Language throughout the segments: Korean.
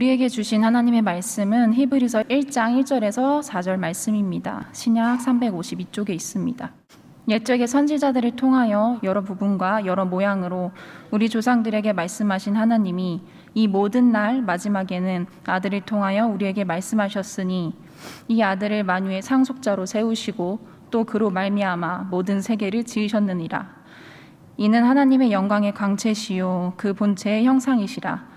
우리에게 주신 하나님의 말씀은 히브리서 1장 1절에서 4절 말씀입니다. 신약 352쪽에 있습니다. 옛적의 선지자들을 통하여 여러 부분과 여러 모양으로 우리 조상들에게 말씀하신 하나님이 이 모든 날 마지막에는 아들을 통하여 우리에게 말씀하셨으니 이 아들을 만유의 상속자로 세우시고 또 그로 말미암아 모든 세계를 지으셨느니라. 이는 하나님의 영광의 광채시요 그 본체의 형상이시라.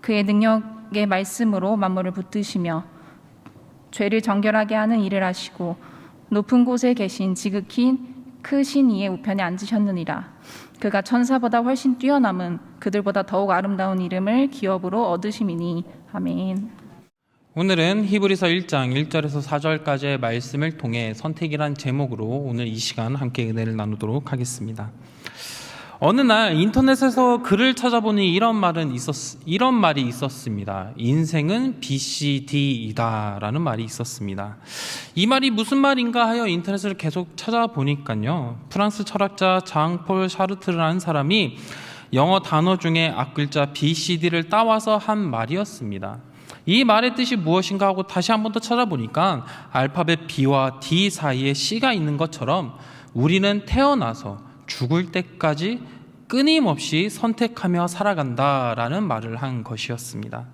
그의 능력 의 말씀으로 만물을 붙드시며 죄를 정결하게 하는 일을 하시고 높은 곳에 계신 지극히 크신 이의 우편에 앉으셨느니라. 그가 천사보다 훨씬 뛰어남은 그들보다 더욱 아름다운 이름을 기업으로 얻으심이니 아멘. 오늘은 히브리서 1장 1절에서 4절까지의 말씀을 통해 선택이란 제목으로 오늘 이 시간 함께 은혜를 나누도록 하겠습니다. 어느 날 인터넷에서 글을 찾아보니 이런 말은 있었 이런 말이 있었습니다. 인생은 BCD이다라는 말이 있었습니다. 이 말이 무슨 말인가 하여 인터넷을 계속 찾아보니까요. 프랑스 철학자 장폴 샤르트르라는 사람이 영어 단어 중에 앞글자 BCD를 따와서 한 말이었습니다. 이 말의 뜻이 무엇인가 하고 다시 한 번 더 찾아보니까 알파벳 B와 D 사이에 C가 있는 것처럼 우리는 태어나서 죽을 때까지 끊임없이 선택하며 살아간다라는 말을 한 것이었습니다.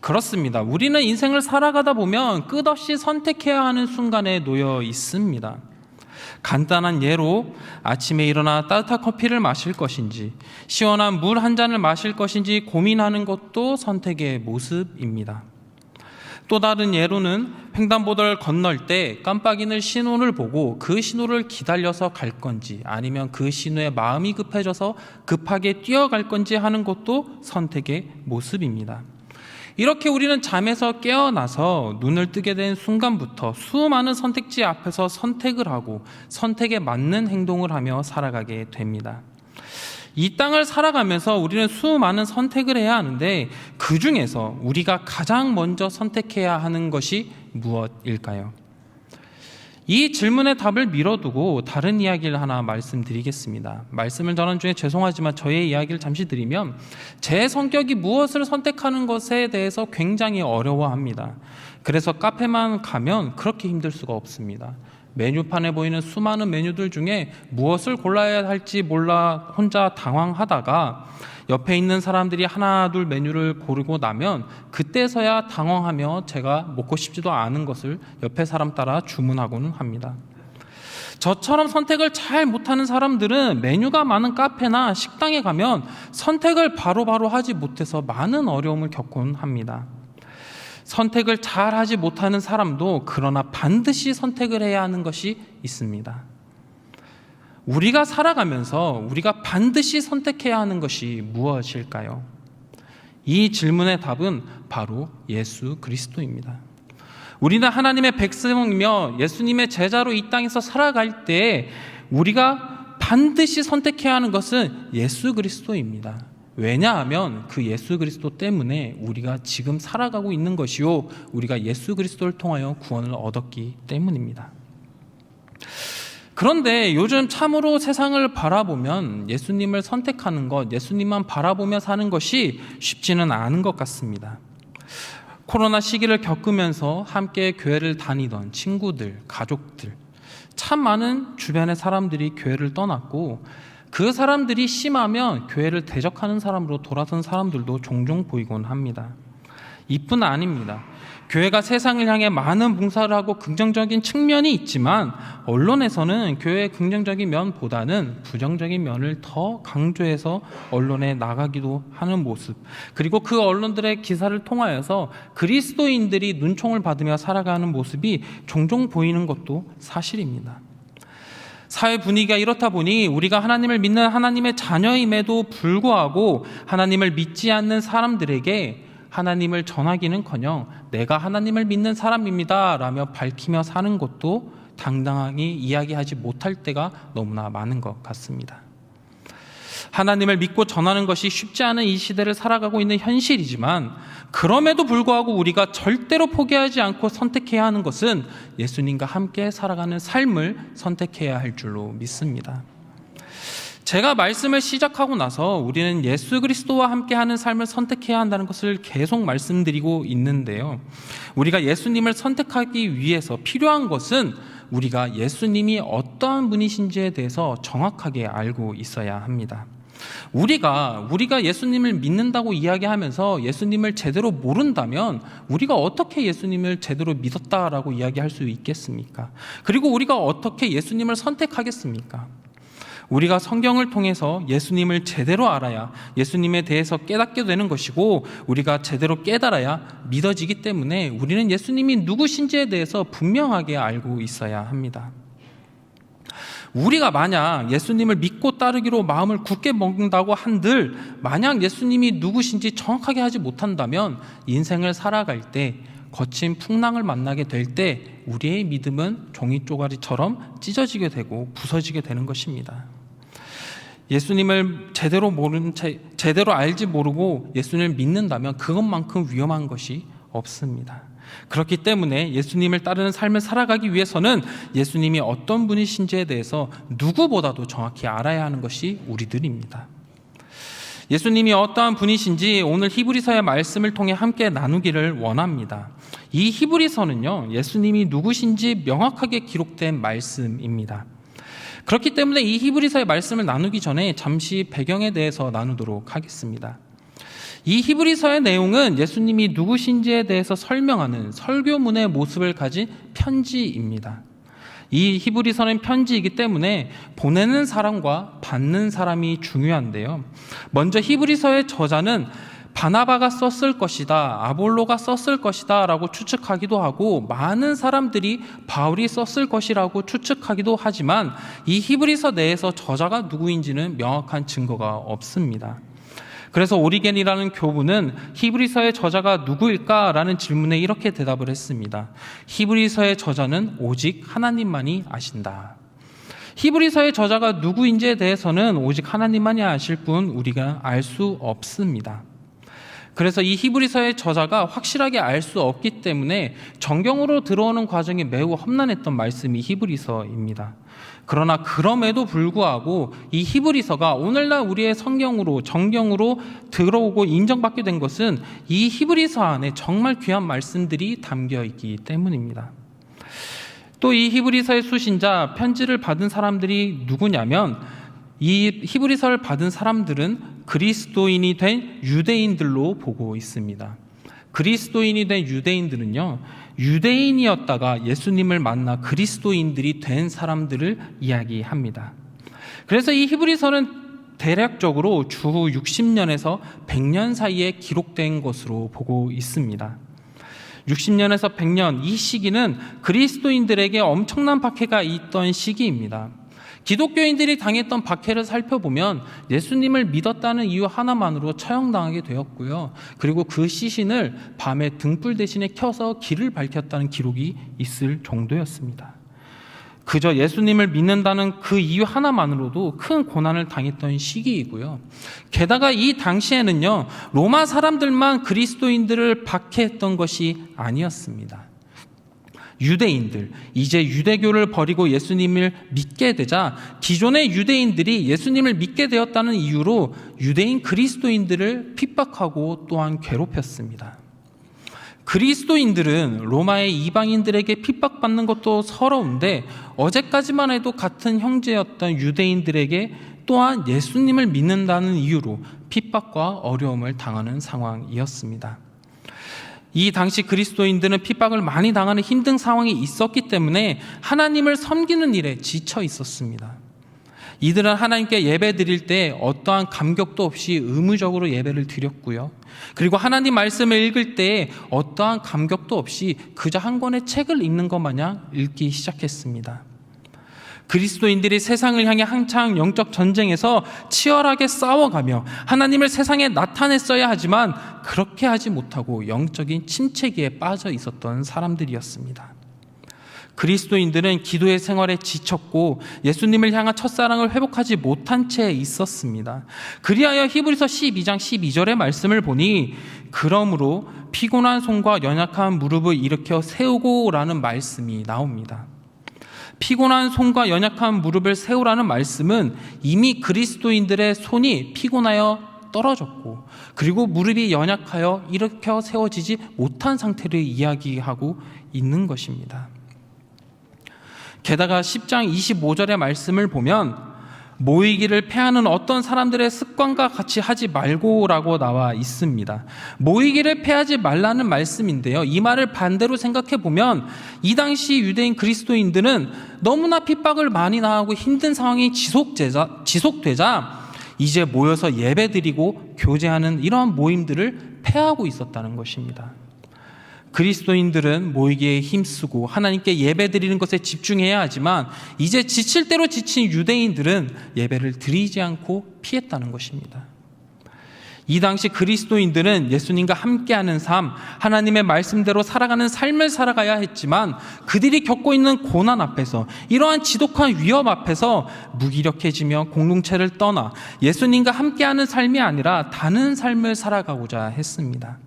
그렇습니다. 우리는 인생을 살아가다 보면 끝없이 선택해야 하는 순간에 놓여 있습니다. 간단한 예로 아침에 일어나 따뜻한 커피를 마실 것인지 시원한 물 한 잔을 마실 것인지 고민하는 것도 선택의 모습입니다. 또 다른 예로는 횡단보도를 건널 때 깜빡이는 신호를 보고 그 신호를 기다려서 갈 건지 아니면 그 신호에 마음이 급해져서 급하게 뛰어갈 건지 하는 것도 선택의 모습입니다. 이렇게 우리는 잠에서 깨어나서 눈을 뜨게 된 순간부터 수많은 선택지 앞에서 선택을 하고 선택에 맞는 행동을 하며 살아가게 됩니다. 이 땅을 살아가면서 우리는 수많은 선택을 해야 하는데 그 중에서 우리가 가장 먼저 선택해야 하는 것이 무엇일까요? 이 질문의 답을 미뤄두고 다른 이야기를 하나 말씀드리겠습니다. 말씀을 전한 중에 죄송하지만 저의 이야기를 잠시 드리면 제 성격이 무엇을 선택하는 것에 대해서 굉장히 어려워합니다. 그래서 카페만 가면 그렇게 힘들 수가 없습니다. 메뉴판에 보이는 수많은 메뉴들 중에 무엇을 골라야 할지 몰라 혼자 당황하다가 옆에 있는 사람들이 하나 둘 메뉴를 고르고 나면 그때서야 당황하며 제가 먹고 싶지도 않은 것을 옆에 사람 따라 주문하고는 합니다. 저처럼 선택을 잘 못하는 사람들은 메뉴가 많은 카페나 식당에 가면 선택을 바로바로 하지 못해서 많은 어려움을 겪곤 합니다. 선택을 잘 하지 못하는 사람도 그러나 반드시 선택을 해야 하는 것이 있습니다. 우리가 살아가면서 우리가 반드시 선택해야 하는 것이 무엇일까요? 이 질문의 답은 바로 예수 그리스도입니다. 우리는 하나님의 백성이며 예수님의 제자로 이 땅에서 살아갈 때 우리가 반드시 선택해야 하는 것은 예수 그리스도입니다. 왜냐하면 그 예수 그리스도 때문에 우리가 지금 살아가고 있는 것이요. 우리가 예수 그리스도를 통하여 구원을 얻었기 때문입니다. 그런데 요즘 참으로 세상을 바라보면 예수님을 선택하는 것, 예수님만 바라보며 사는 것이 쉽지는 않은 것 같습니다. 코로나 시기를 겪으면서 함께 교회를 다니던 친구들, 가족들, 참 많은 주변의 사람들이 교회를 떠났고 그 사람들이 심하면 교회를 대적하는 사람으로 돌아선 사람들도 종종 보이곤 합니다. 이뿐 아닙니다. 교회가 세상을 향해 많은 봉사를 하고 긍정적인 측면이 있지만 언론에서는 교회의 긍정적인 면보다는 부정적인 면을 더 강조해서 언론에 나가기도 하는 모습 그리고 그 언론들의 기사를 통하여서 그리스도인들이 눈총을 받으며 살아가는 모습이 종종 보이는 것도 사실입니다. 사회 분위기가 이렇다 보니 우리가 하나님을 믿는 하나님의 자녀임에도 불구하고 하나님을 믿지 않는 사람들에게 하나님을 전하기는커녕 내가 하나님을 믿는 사람입니다 라며 밝히며 사는 것도 당당하게 이야기하지 못할 때가 너무나 많은 것 같습니다. 하나님을 믿고 전하는 것이 쉽지 않은 이 시대를 살아가고 있는 현실이지만 그럼에도 불구하고 우리가 절대로 포기하지 않고 선택해야 하는 것은 예수님과 함께 살아가는 삶을 선택해야 할 줄로 믿습니다. 제가 말씀을 시작하고 나서 우리는 예수 그리스도와 함께하는 삶을 선택해야 한다는 것을 계속 말씀드리고 있는데요. 우리가 예수님을 선택하기 위해서 필요한 것은 우리가 예수님이 어떠한 분이신지에 대해서 정확하게 알고 있어야 합니다. 우리가 우리가 예수님을 믿는다고 이야기하면서 예수님을 제대로 모른다면 우리가 어떻게 예수님을 제대로 믿었다라고 이야기할 수 있겠습니까? 그리고 우리가 어떻게 예수님을 선택하겠습니까? 우리가 성경을 통해서 예수님을 제대로 알아야 예수님에 대해서 깨닫게 되는 것이고 우리가 제대로 깨달아야 믿어지기 때문에 우리는 예수님이 누구신지에 대해서 분명하게 알고 있어야 합니다. 우리가 만약 예수님을 믿고 따르기로 마음을 굳게 먹는다고 한들 만약 예수님이 누구신지 정확하게 하지 못한다면 인생을 살아갈 때 거친 풍랑을 만나게 될 때 우리의 믿음은 종이 쪼가리처럼 찢어지게 되고 부서지게 되는 것입니다. 예수님을 제대로 모르는 채, 제대로 알지 모르고 예수님을 믿는다면 그것만큼 위험한 것이 없습니다. 그렇기 때문에 예수님을 따르는 삶을 살아가기 위해서는 예수님이 어떤 분이신지에 대해서 누구보다도 정확히 알아야 하는 것이 우리들입니다. 예수님이 어떠한 분이신지 오늘 히브리서의 말씀을 통해 함께 나누기를 원합니다. 이 히브리서는요, 예수님이 누구신지 명확하게 기록된 말씀입니다. 그렇기 때문에 이 히브리서의 말씀을 나누기 전에 잠시 배경에 대해서 나누도록 하겠습니다. 이 히브리서의 내용은 예수님이 누구신지에 대해서 설명하는 설교문의 모습을 가진 편지입니다. 이 히브리서는 편지이기 때문에 보내는 사람과 받는 사람이 중요한데요. 먼저 히브리서의 저자는 바나바가 썼을 것이다, 아볼로가 썼을 것이다 라고 추측하기도 하고 많은 사람들이 바울이 썼을 것이라고 추측하기도 하지만 이 히브리서 내에서 저자가 누구인지는 명확한 증거가 없습니다. 그래서 오리겐이라는 교부는 히브리서의 저자가 누구일까라는 질문에 이렇게 대답을 했습니다. 히브리서의 저자는 오직 하나님만이 아신다. 히브리서의 저자가 누구인지에 대해서는 오직 하나님만이 아실 뿐 우리가 알 수 없습니다. 그래서 이 히브리서의 저자가 확실하게 알 수 없기 때문에 정경으로 들어오는 과정이 매우 험난했던 말씀이 히브리서입니다. 그러나 그럼에도 불구하고 이 히브리서가 오늘날 우리의 성경으로 정경으로 들어오고 인정받게 된 것은 이 히브리서 안에 정말 귀한 말씀들이 담겨 있기 때문입니다. 또 이 히브리서의 수신자 편지를 받은 사람들이 누구냐면 이 히브리서를 받은 사람들은 그리스도인이 된 유대인들로 보고 있습니다. 그리스도인이 된 유대인들은요, 유대인이었다가 예수님을 만나 그리스도인들이 된 사람들을 이야기합니다. 그래서 이 히브리서는 대략적으로 주 60년에서 100년 사이에 기록된 것으로 보고 있습니다. 60년에서 100년 이 시기는 그리스도인들에게 엄청난 박해가 있던 시기입니다. 기독교인들이 당했던 박해를 살펴보면 예수님을 믿었다는 이유 하나만으로 처형당하게 되었고요. 그리고 그 시신을 밤에 등불 대신에 켜서 길을 밝혔다는 기록이 있을 정도였습니다. 그저 예수님을 믿는다는 그 이유 하나만으로도 큰 고난을 당했던 시기이고요. 게다가 이 당시에는요, 로마 사람들만 그리스도인들을 박해했던 것이 아니었습니다. 유대인들, 이제 유대교를 버리고 예수님을 믿게 되자 기존의 유대인들이 예수님을 믿게 되었다는 이유로 유대인 그리스도인들을 핍박하고 또한 괴롭혔습니다. 그리스도인들은 로마의 이방인들에게 핍박받는 것도 서러운데 어제까지만 해도 같은 형제였던 유대인들에게 또한 예수님을 믿는다는 이유로 핍박과 어려움을 당하는 상황이었습니다. 이 당시 그리스도인들은 핍박을 많이 당하는 힘든 상황이 있었기 때문에 하나님을 섬기는 일에 지쳐 있었습니다. 이들은 하나님께 예배 드릴 때 어떠한 감격도 없이 의무적으로 예배를 드렸고요. 그리고 하나님 말씀을 읽을 때 어떠한 감격도 없이 그저 한 권의 책을 읽는 것 마냥 읽기 시작했습니다. 그리스도인들이 세상을 향해 한창 영적 전쟁에서 치열하게 싸워가며 하나님을 세상에 나타냈어야 하지만 그렇게 하지 못하고 영적인 침체기에 빠져 있었던 사람들이었습니다. 그리스도인들은 기도의 생활에 지쳤고 예수님을 향한 첫사랑을 회복하지 못한 채 있었습니다. 그리하여 히브리서 12장 12절의 말씀을 보니 그러므로 피곤한 손과 연약한 무릎을 일으켜 세우고라는 말씀이 나옵니다. 피곤한 손과 연약한 무릎을 세우라는 말씀은 이미 그리스도인들의 손이 피곤하여 떨어졌고 그리고 무릎이 연약하여 일으켜 세워지지 못한 상태를 이야기하고 있는 것입니다. 게다가 10장 25절의 말씀을 보면 모이기를 패하는 어떤 사람들의 습관과 같이 하지 말고라고 나와 있습니다. 모이기를 패하지 말라는 말씀인데요. 이 말을 반대로 생각해 보면 이 당시 유대인 그리스도인들은 너무나 핍박을 많이 당하고 힘든 상황이 지속되자, 지속되자 이제 모여서 예배드리고 교제하는 이러한 모임들을 패하고 있었다는 것입니다. 그리스도인들은 모이기에 힘쓰고 하나님께 예배드리는 것에 집중해야 하지만 이제 지칠 대로 지친 유대인들은 예배를 드리지 않고 피했다는 것입니다. 이 당시 그리스도인들은 예수님과 함께하는 삶, 하나님의 말씀대로 살아가는 삶을 살아가야 했지만 그들이 겪고 있는 고난 앞에서 이러한 지독한 위협 앞에서 무기력해지며 공동체를 떠나 예수님과 함께하는 삶이 아니라 다른 삶을 살아가고자 했습니다.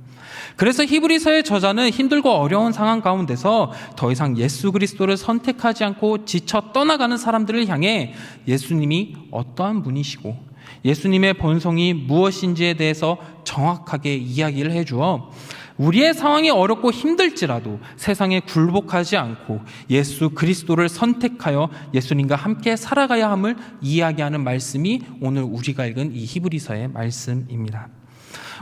그래서 히브리서의 저자는 힘들고 어려운 상황 가운데서 더 이상 예수 그리스도를 선택하지 않고 지쳐 떠나가는 사람들을 향해 예수님이 어떠한 분이시고 예수님의 본성이 무엇인지에 대해서 정확하게 이야기를 해주어 우리의 상황이 어렵고 힘들지라도 세상에 굴복하지 않고 예수 그리스도를 선택하여 예수님과 함께 살아가야 함을 이야기하는 말씀이 오늘 우리가 읽은 이 히브리서의 말씀입니다.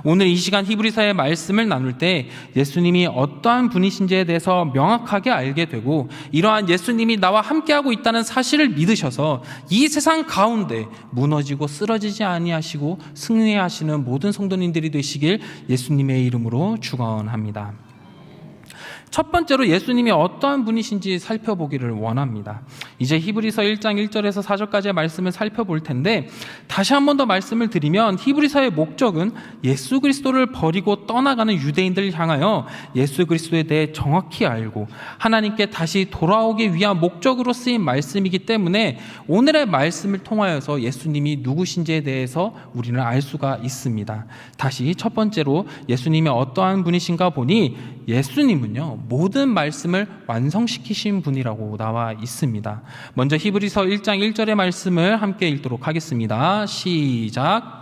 오늘 이 시간 히브리서의 말씀을 나눌 때 예수님이 어떠한 분이신지에 대해서 명확하게 알게 되고 이러한 예수님이 나와 함께하고 있다는 사실을 믿으셔서 이 세상 가운데 무너지고 쓰러지지 아니하시고 승리하시는 모든 성도님들이 되시길 예수님의 이름으로 축원합니다. 첫 번째로 예수님이 어떠한 분이신지 살펴보기를 원합니다. 이제 히브리서 1장 1절에서 4절까지의 말씀을 살펴볼 텐데 다시 한 번 더 말씀을 드리면 히브리서의 목적은 예수 그리스도를 버리고 떠나가는 유대인들을 향하여 예수 그리스도에 대해 정확히 알고 하나님께 다시 돌아오기 위한 목적으로 쓰인 말씀이기 때문에 오늘의 말씀을 통하여서 예수님이 누구신지에 대해서 우리는 알 수가 있습니다. 다시 첫 번째로 예수님이 어떠한 분이신가 보니 예수님은요 모든 말씀을 완성시키신 분이라고 나와 있습니다. 먼저 히브리서 1장 1절의 말씀을 함께 읽도록 하겠습니다. 시작.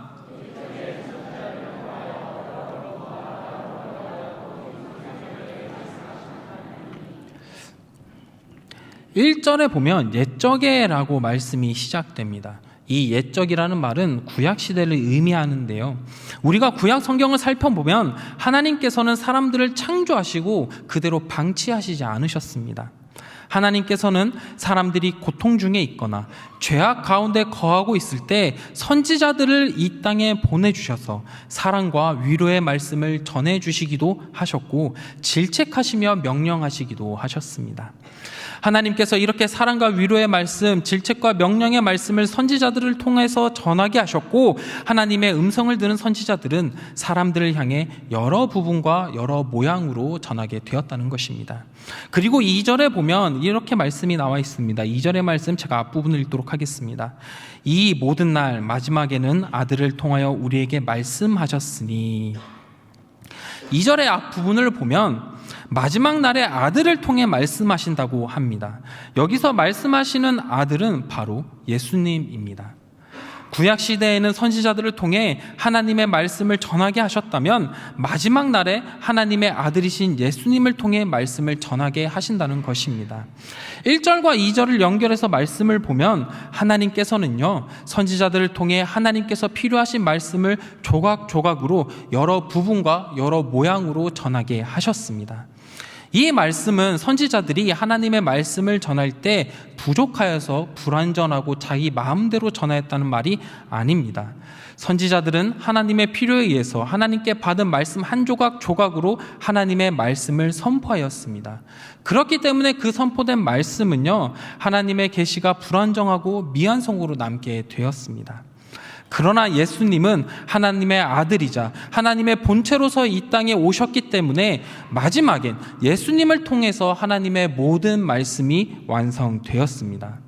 1절에 보면 옛적에라고 말씀이 시작됩니다. 이 옛적이라는 말은 구약 시대를 의미하는데요. 우리가 구약 성경을 살펴보면 하나님께서는 사람들을 창조하시고 그대로 방치하시지 않으셨습니다. 하나님께서는 사람들이 고통 중에 있거나 죄악 가운데 거하고 있을 때 선지자들을 이 땅에 보내주셔서 사랑과 위로의 말씀을 전해주시기도 하셨고 질책하시며 명령하시기도 하셨습니다. 하나님께서 이렇게 사랑과 위로의 말씀, 질책과 명령의 말씀을 선지자들을 통해서 전하게 하셨고 하나님의 음성을 듣는 선지자들은 사람들을 향해 여러 부분과 여러 모양으로 전하게 되었다는 것입니다. 그리고 2절에 보면 이렇게 말씀이 나와 있습니다. 2절의 말씀 제가 앞부분을 읽도록 하겠습니다. 이 모든 날 마지막에는 아들을 통하여 우리에게 말씀하셨으니 2절의 앞부분을 보면 마지막 날에 아들을 통해 말씀하신다고 합니다. 여기서 말씀하시는 아들은 바로 예수님입니다. 구약 시대에는 선지자들을 통해 하나님의 말씀을 전하게 하셨다면 마지막 날에 하나님의 아들이신 예수님을 통해 말씀을 전하게 하신다는 것입니다. 1절과 2절을 연결해서 말씀을 보면 하나님께서는요, 선지자들을 통해 하나님께서 필요하신 말씀을 조각조각으로 여러 부분과 여러 모양으로 전하게 하셨습니다. 이 말씀은 선지자들이 하나님의 말씀을 전할 때 부족하여서 불완전하고 자기 마음대로 전하였다는 말이 아닙니다. 선지자들은 하나님의 필요에 의해서 하나님께 받은 말씀 한 조각 조각으로 하나님의 말씀을 선포하였습니다. 그렇기 때문에 그 선포된 말씀은요, 하나님의 계시가 불완전하고 미완성으로 남게 되었습니다. 그러나 예수님은 하나님의 아들이자 하나님의 본체로서 이 땅에 오셨기 때문에 마지막엔 예수님을 통해서 하나님의 모든 말씀이 완성되었습니다.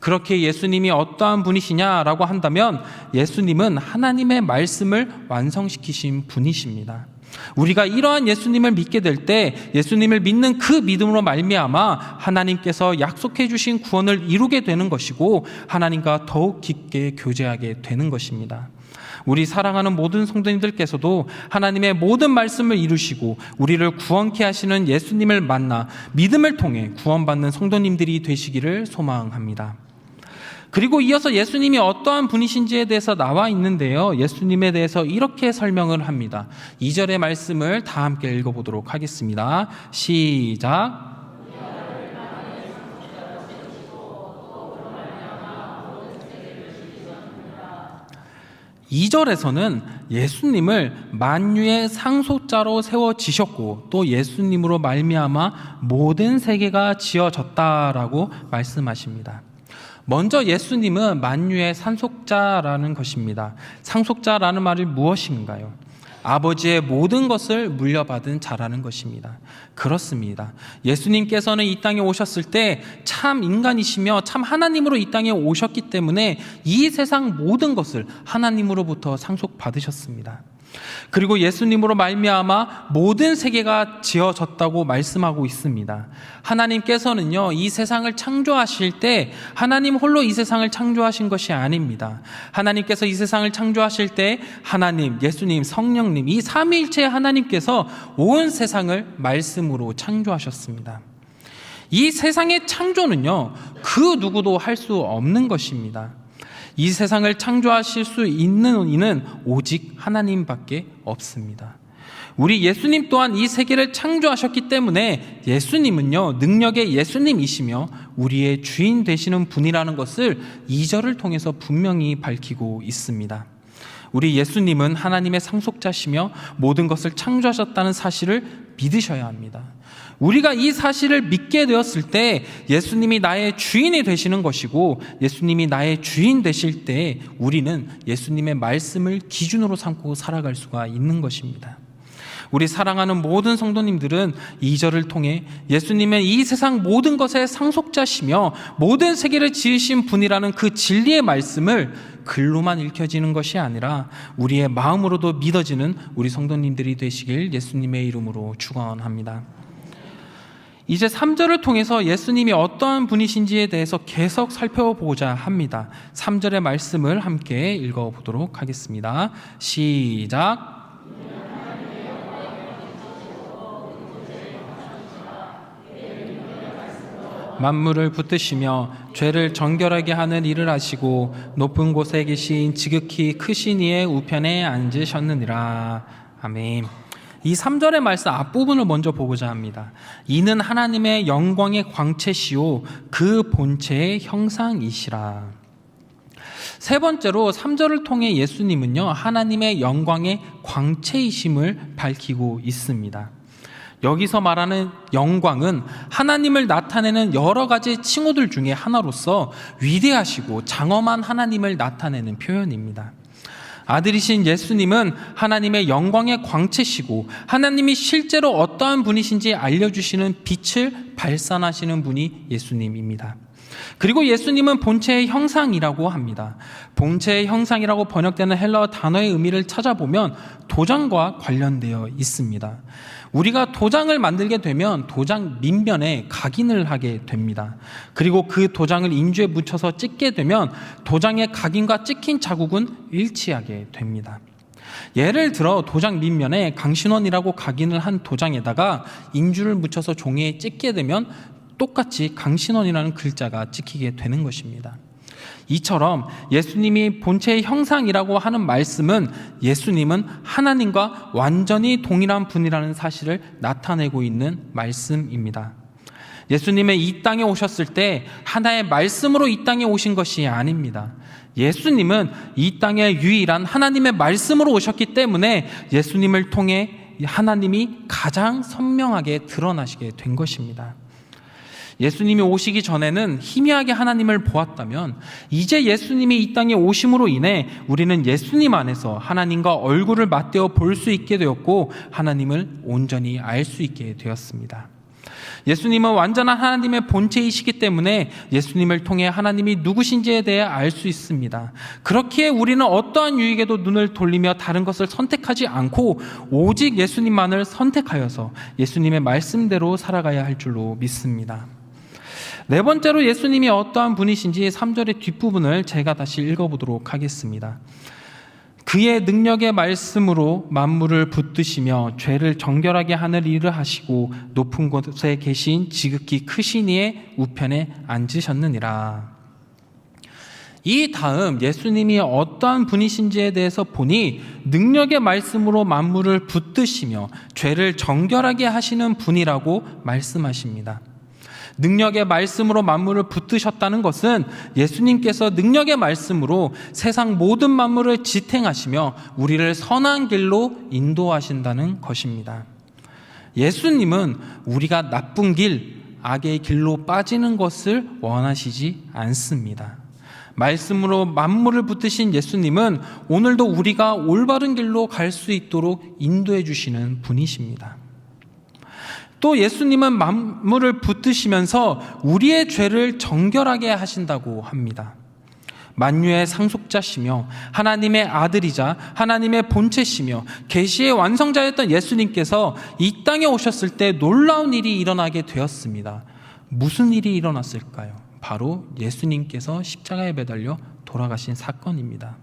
그렇게 예수님이 어떠한 분이시냐라고 한다면 예수님은 하나님의 말씀을 완성시키신 분이십니다. 우리가 이러한 예수님을 믿게 될 때 예수님을 믿는 그 믿음으로 말미암아 하나님께서 약속해 주신 구원을 이루게 되는 것이고 하나님과 더욱 깊게 교제하게 되는 것입니다. 우리 사랑하는 모든 성도님들께서도 하나님의 모든 말씀을 이루시고 우리를 구원케 하시는 예수님을 만나 믿음을 통해 구원받는 성도님들이 되시기를 소망합니다. 그리고 이어서 예수님이 어떠한 분이신지에 대해서 나와 있는데요. 예수님에 대해서 이렇게 설명을 합니다. 2절의 말씀을 다 함께 읽어보도록 하겠습니다. 시작. 2절에서는 예수님을 만유의 상속자로 세워지셨고 또 예수님으로 말미암아 모든 세계가 지어졌다라고 말씀하십니다. 먼저 예수님은 만유의 상속자라는 것입니다. 상속자라는 말이 무엇인가요? 아버지의 모든 것을 물려받은 자라는 것입니다. 그렇습니다. 예수님께서는 이 땅에 오셨을 때 참 인간이시며 참 하나님으로 이 땅에 오셨기 때문에 이 세상 모든 것을 하나님으로부터 상속받으셨습니다. 그리고 예수님으로 말미암아 모든 세계가 지어졌다고 말씀하고 있습니다. 하나님께서는요, 이 세상을 창조하실 때 하나님 홀로 이 세상을 창조하신 것이 아닙니다. 하나님께서 이 세상을 창조하실 때 하나님, 예수님, 성령님, 이 삼위일체 하나님께서 온 세상을 말씀으로 창조하셨습니다. 이 세상의 창조는요, 그 누구도 할 수 없는 것입니다. 이 세상을 창조하실 수 있는 이는 오직 하나님밖에 없습니다. 우리 예수님 또한 이 세계를 창조하셨기 때문에 예수님은요, 능력의 예수님이시며 우리의 주인 되시는 분이라는 것을 2절을 통해서 분명히 밝히고 있습니다. 우리 예수님은 하나님의 상속자시며 모든 것을 창조하셨다는 사실을 믿으셔야 합니다. 우리가 이 사실을 믿게 되었을 때 예수님이 나의 주인이 되시는 것이고 예수님이 나의 주인 되실 때 우리는 예수님의 말씀을 기준으로 삼고 살아갈 수가 있는 것입니다. 우리 사랑하는 모든 성도님들은 이절을 통해 예수님의 이 세상 모든 것의 상속자시며 모든 세계를 지으신 분이라는 그 진리의 말씀을 글로만 읽혀지는 것이 아니라 우리의 마음으로도 믿어지는 우리 성도님들이 되시길 예수님의 이름으로 축원합니다. 이제 3절을 통해서 예수님이 어떠한 분이신지에 대해서 계속 살펴보고자 합니다. 3절의 말씀을 함께 읽어보도록 하겠습니다. 시작. 만물을 붙드시며 죄를 정결하게 하는 일을 하시고 높은 곳에 계신 지극히 크신 이의 우편에 앉으셨느니라. 아멘. 이 3절의 말씀 앞부분을 먼저 보고자 합니다. 이는 하나님의 영광의 광채시요 그 본체의 형상이시라. 세 번째로 3절을 통해 예수님은요, 하나님의 영광의 광채이심을 밝히고 있습니다. 여기서 말하는 영광은 하나님을 나타내는 여러 가지 칭호들 중에 하나로서 위대하시고 장엄한 하나님을 나타내는 표현입니다. 아들이신 예수님은 하나님의 영광의 광채시고 하나님이 실제로 어떠한 분이신지 알려주시는 빛을 발산하시는 분이 예수님입니다. 그리고 예수님은 본체의 형상이라고 합니다. 본체의 형상이라고 번역되는 헬라어 단어의 의미를 찾아보면 도장과 관련되어 있습니다. 우리가 도장을 만들게 되면 도장 밑면에 각인을 하게 됩니다. 그리고 그 도장을 인주에 묻혀서 찍게 되면 도장의 각인과 찍힌 자국은 일치하게 됩니다. 예를 들어 도장 밑면에 강신원이라고 각인을 한 도장에다가 인주를 묻혀서 종이에 찍게 되면 똑같이 강신원이라는 글자가 찍히게 되는 것입니다. 이처럼 예수님이 본체의 형상이라고 하는 말씀은 예수님은 하나님과 완전히 동일한 분이라는 사실을 나타내고 있는 말씀입니다. 예수님의 이 땅에 오셨을 때 하나의 말씀으로 이 땅에 오신 것이 아닙니다. 예수님은 이 땅의 유일한 하나님의 말씀으로 오셨기 때문에 예수님을 통해 하나님이 가장 선명하게 드러나시게 된 것입니다. 예수님이 오시기 전에는 희미하게 하나님을 보았다면 이제 예수님이 이 땅에 오심으로 인해 우리는 예수님 안에서 하나님과 얼굴을 맞대어 볼 수 있게 되었고 하나님을 온전히 알 수 있게 되었습니다. 예수님은 완전한 하나님의 본체이시기 때문에 예수님을 통해 하나님이 누구신지에 대해 알 수 있습니다. 그렇기에 우리는 어떠한 유익에도 눈을 돌리며 다른 것을 선택하지 않고 오직 예수님만을 선택하여서 예수님의 말씀대로 살아가야 할 줄로 믿습니다. 네 번째로 예수님이 어떠한 분이신지 3절의 뒷부분을 제가 다시 읽어보도록 하겠습니다. 그의 능력의 말씀으로 만물을 붙드시며 죄를 정결하게 하는 일을 하시고 높은 곳에 계신 지극히 크신 이의 우편에 앉으셨느니라. 이 다음 예수님이 어떠한 분이신지에 대해서 보니 능력의 말씀으로 만물을 붙드시며 죄를 정결하게 하시는 분이라고 말씀하십니다. 능력의 말씀으로 만물을 붙드셨다는 것은 예수님께서 능력의 말씀으로 세상 모든 만물을 지탱하시며 우리를 선한 길로 인도하신다는 것입니다. 예수님은 우리가 나쁜 길, 악의 길로 빠지는 것을 원하시지 않습니다. 말씀으로 만물을 붙드신 예수님은 오늘도 우리가 올바른 길로 갈 수 있도록 인도해 주시는 분이십니다. 또 예수님은 만물을 붙드시면서 우리의 죄를 정결하게 하신다고 합니다. 만유의 상속자시며 하나님의 아들이자 하나님의 본체시며 계시의 완성자였던 예수님께서 이 땅에 오셨을 때 놀라운 일이 일어나게 되었습니다. 무슨 일이 일어났을까요? 바로 예수님께서 십자가에 매달려 돌아가신 사건입니다.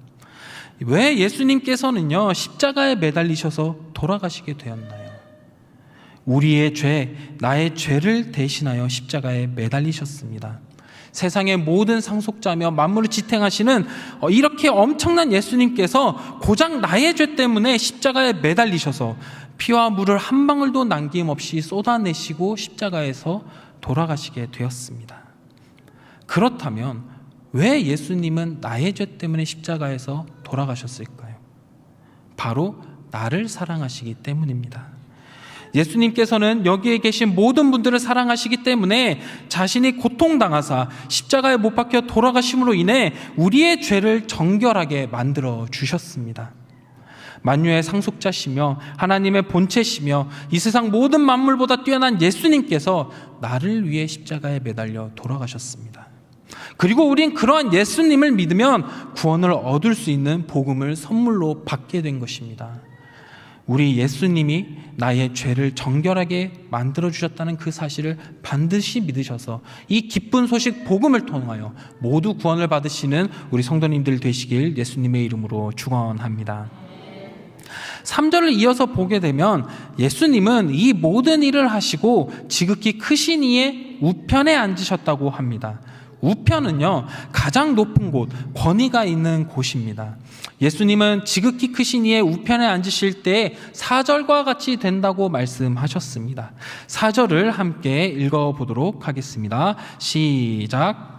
왜 예수님께서는요 십자가에 매달리셔서 돌아가시게 되었나요? 우리의 죄, 나의 죄를 대신하여 십자가에 매달리셨습니다. 세상의 모든 상속자며 만물을 지탱하시는 어, 이렇게 엄청난 예수님께서 고작 나의 죄 때문에 십자가에 매달리셔서 피와 물을 한 방울도 남김없이 쏟아내시고 십자가에서 돌아가시게 되었습니다. 그렇다면 왜 예수님은 나의 죄 때문에 십자가에서 돌아가셨을까요? 바로 나를 사랑하시기 때문입니다. 예수님께서는 여기에 계신 모든 분들을 사랑하시기 때문에 자신이 고통당하사 십자가에 못 박혀 돌아가심으로 인해 우리의 죄를 정결하게 만들어 주셨습니다. 만유의 상속자시며 하나님의 본체시며 이 세상 모든 만물보다 뛰어난 예수님께서 나를 위해 십자가에 매달려 돌아가셨습니다. 그리고 우린 그러한 예수님을 믿으면 구원을 얻을 수 있는 복음을 선물로 받게 된 것입니다. 우리 예수님이 나의 죄를 정결하게 만들어 주셨다는 그 사실을 반드시 믿으셔서 이 기쁜 소식 복음을 통하여 모두 구원을 받으시는 우리 성도님들 되시길 예수님의 이름으로 축원합니다. 3절을 이어서 보게 되면 예수님은 이 모든 일을 하시고 지극히 크신 이의 우편에 앉으셨다고 합니다. 우편은요, 가장 높은 곳, 권위가 있는 곳입니다. 예수님은 지극히 크신 이의 우편에 앉으실 때 4절과 같이 된다고 말씀하셨습니다. 4절을 함께 읽어보도록 하겠습니다. 시작.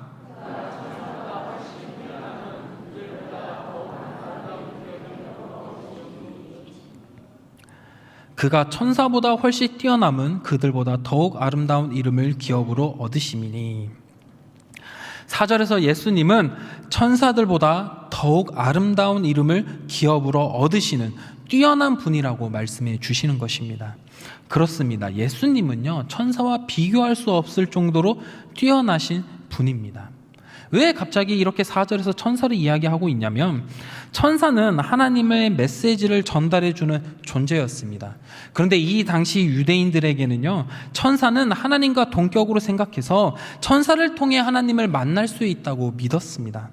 그가 천사보다 훨씬 뛰어남은 그들보다 더욱 아름다운 이름을 기업으로 얻으심이니. 4절에서 예수님은 천사들보다 더욱 아름다운 이름을 기업으로 얻으시는 뛰어난 분이라고 말씀해 주시는 것입니다. 그렇습니다. 예수님은요, 천사와 비교할 수 없을 정도로 뛰어나신 분입니다. 왜 갑자기 이렇게 4절에서 천사를 이야기하고 있냐면 천사는 하나님의 메시지를 전달해 주는 존재였습니다. 그런데 이 당시 유대인들에게는요. 천사는 하나님과 동격으로 생각해서 천사를 통해 하나님을 만날 수 있다고 믿었습니다.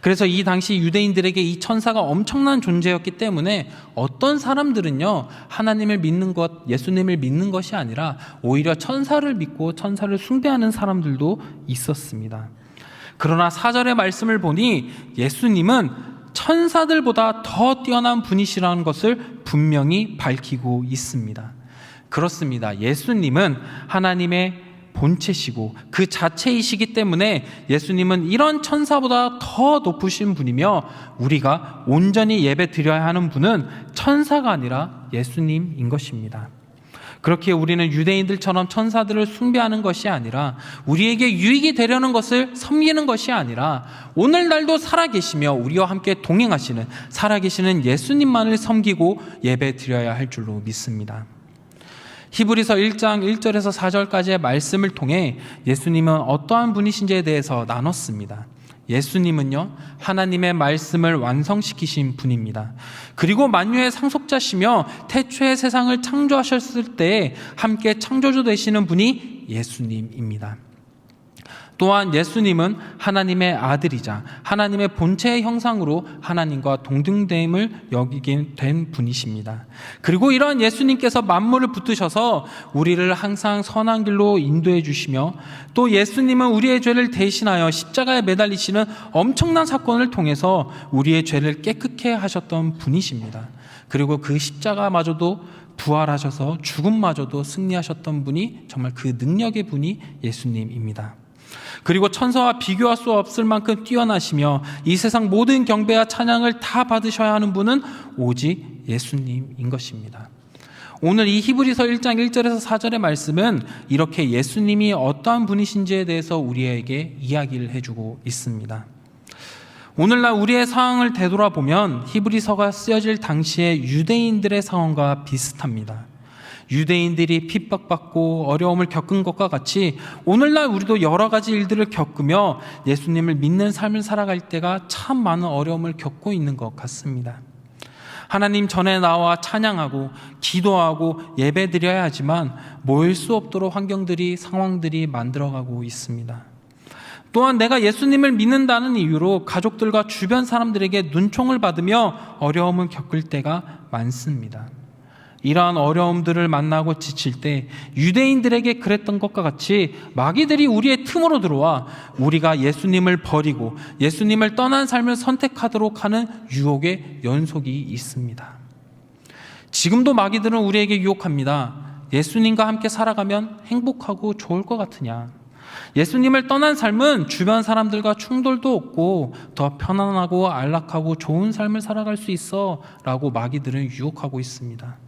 그래서 이 당시 유대인들에게 이 천사가 엄청난 존재였기 때문에 어떤 사람들은요, 하나님을 믿는 것, 예수님을 믿는 것이 아니라 오히려 천사를 믿고 천사를 숭배하는 사람들도 있었습니다. 그러나 사절의 말씀을 보니 예수님은 천사들보다 더 뛰어난 분이시라는 것을 분명히 밝히고 있습니다. 그렇습니다. 예수님은 하나님의 본체시고 그 자체이시기 때문에 예수님은 이런 천사보다 더 높으신 분이며 우리가 온전히 예배 드려야 하는 분은 천사가 아니라 예수님인 것입니다. 그렇게 우리는 유대인들처럼 천사들을 숭배하는 것이 아니라 우리에게 유익이 되려는 것을 섬기는 것이 아니라 오늘날도 살아계시며 우리와 함께 동행하시는 살아계시는 예수님만을 섬기고 예배 드려야 할 줄로 믿습니다. 히브리서 1장 1절에서 4절까지의 말씀을 통해 예수님은 어떠한 분이신지에 대해서 나눴습니다. 예수님은요, 하나님의 말씀을 완성시키신 분입니다. 그리고 만유의 상속자시며 태초의 세상을 창조하셨을 때 함께 창조주 되시는 분이 예수님입니다. 또한 예수님은 하나님의 아들이자 하나님의 본체의 형상으로 하나님과 동등됨을 여기게 된 분이십니다. 그리고 이러한 예수님께서 만물을 붙드셔서 우리를 항상 선한 길로 인도해 주시며 또 예수님은 우리의 죄를 대신하여 십자가에 매달리시는 엄청난 사건을 통해서 우리의 죄를 깨끗게 하셨던 분이십니다. 그리고 그 십자가마저도 부활하셔서 죽음마저도 승리하셨던 분이 정말 그 능력의 분이 예수님입니다. 그리고 천사와 비교할 수 없을 만큼 뛰어나시며 이 세상 모든 경배와 찬양을 다 받으셔야 하는 분은 오직 예수님인 것입니다. 오늘 이 히브리서 1장 1절에서 4절의 말씀은 이렇게 예수님이 어떠한 분이신지에 대해서 우리에게 이야기를 해주고 있습니다. 오늘날 우리의 상황을 되돌아보면 히브리서가 쓰여질 당시의 유대인들의 상황과 비슷합니다. 유대인들이 핍박받고 어려움을 겪은 것과 같이 오늘날 우리도 여러 가지 일들을 겪으며 예수님을 믿는 삶을 살아갈 때가 참 많은 어려움을 겪고 있는 것 같습니다. 하나님 전에 나와 찬양하고 기도하고 예배 드려야 하지만 모일 수 없도록 환경들이 상황들이 만들어가고 있습니다. 또한 내가 예수님을 믿는다는 이유로 가족들과 주변 사람들에게 눈총을 받으며 어려움을 겪을 때가 많습니다. 이러한 어려움들을 만나고 지칠 때 유대인들에게 그랬던 것과 같이 마귀들이 우리의 틈으로 들어와 우리가 예수님을 버리고 예수님을 떠난 삶을 선택하도록 하는 유혹의 연속이 있습니다. 지금도 마귀들은 우리에게 유혹합니다. 예수님과 함께 살아가면 행복하고 좋을 것 같으냐. 예수님을 떠난 삶은 주변 사람들과 충돌도 없고 더 편안하고 안락하고 좋은 삶을 살아갈 수 있어 라고 마귀들은 유혹하고 있습니다.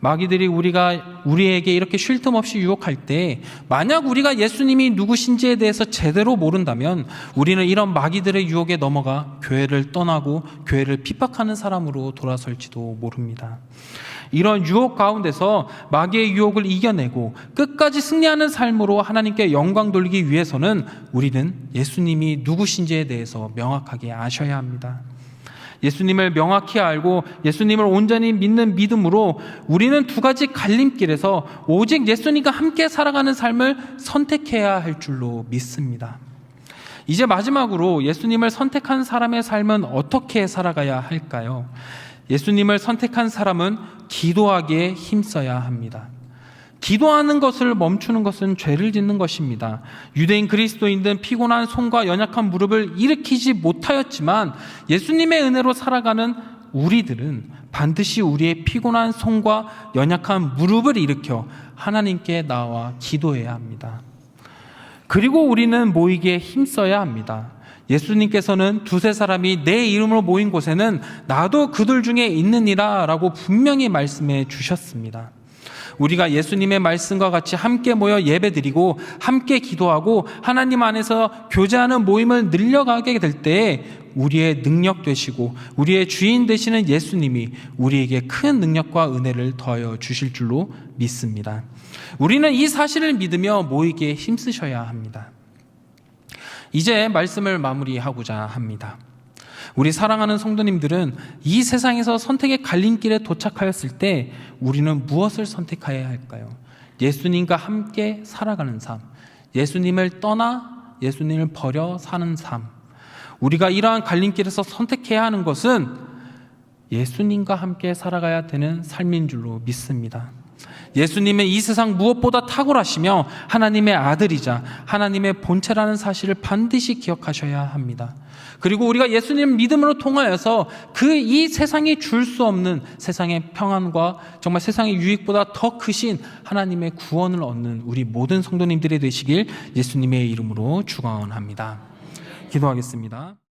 마귀들이 우리가 우리에게 이렇게 쉴 틈 없이 유혹할 때 만약 우리가 예수님이 누구신지에 대해서 제대로 모른다면 우리는 이런 마귀들의 유혹에 넘어가 교회를 떠나고 교회를 핍박하는 사람으로 돌아설지도 모릅니다. 이런 유혹 가운데서 마귀의 유혹을 이겨내고 끝까지 승리하는 삶으로 하나님께 영광 돌리기 위해서는 우리는 예수님이 누구신지에 대해서 명확하게 아셔야 합니다. 예수님을 명확히 알고 예수님을 온전히 믿는 믿음으로 우리는 두 가지 갈림길에서 오직 예수님과 함께 살아가는 삶을 선택해야 할 줄로 믿습니다. 이제 마지막으로 예수님을 선택한 사람의 삶은 어떻게 살아가야 할까요? 예수님을 선택한 사람은 기도하기에 힘써야 합니다. 기도하는 것을 멈추는 것은 죄를 짓는 것입니다. 유대인 그리스도인들은 피곤한 손과 연약한 무릎을 일으키지 못하였지만 예수님의 은혜로 살아가는 우리들은 반드시 우리의 피곤한 손과 연약한 무릎을 일으켜 하나님께 나와 기도해야 합니다. 그리고 우리는 모이기에 힘써야 합니다. 예수님께서는 두세 사람이 내 이름으로 모인 곳에는 나도 그들 중에 있느니라 라고 분명히 말씀해 주셨습니다. 우리가 예수님의 말씀과 같이 함께 모여 예배드리고 함께 기도하고 하나님 안에서 교제하는 모임을 늘려가게 될때 우리의 능력 되시고 우리의 주인 되시는 예수님이 우리에게 큰 능력과 은혜를 더하여 주실 줄로 믿습니다. 우리는 이 사실을 믿으며 모이기에 힘쓰셔야 합니다. 이제 말씀을 마무리하고자 합니다. 우리 사랑하는 성도님들은 이 세상에서 선택의 갈림길에 도착하였을 때 우리는 무엇을 선택해야 할까요? 예수님과 함께 살아가는 삶, 예수님을 떠나 예수님을 버려 사는 삶. 우리가 이러한 갈림길에서 선택해야 하는 것은 예수님과 함께 살아가야 되는 삶인 줄로 믿습니다. 예수님은 이 세상 무엇보다 탁월하시며 하나님의 아들이자 하나님의 본체라는 사실을 반드시 기억하셔야 합니다. 그리고 우리가 예수님 믿음으로 통하여서 그 이 세상이 줄 수 없는 세상의 평안과 정말 세상의 유익보다 더 크신 하나님의 구원을 얻는 우리 모든 성도님들이 되시길 예수님의 이름으로 축원합니다. 기도하겠습니다.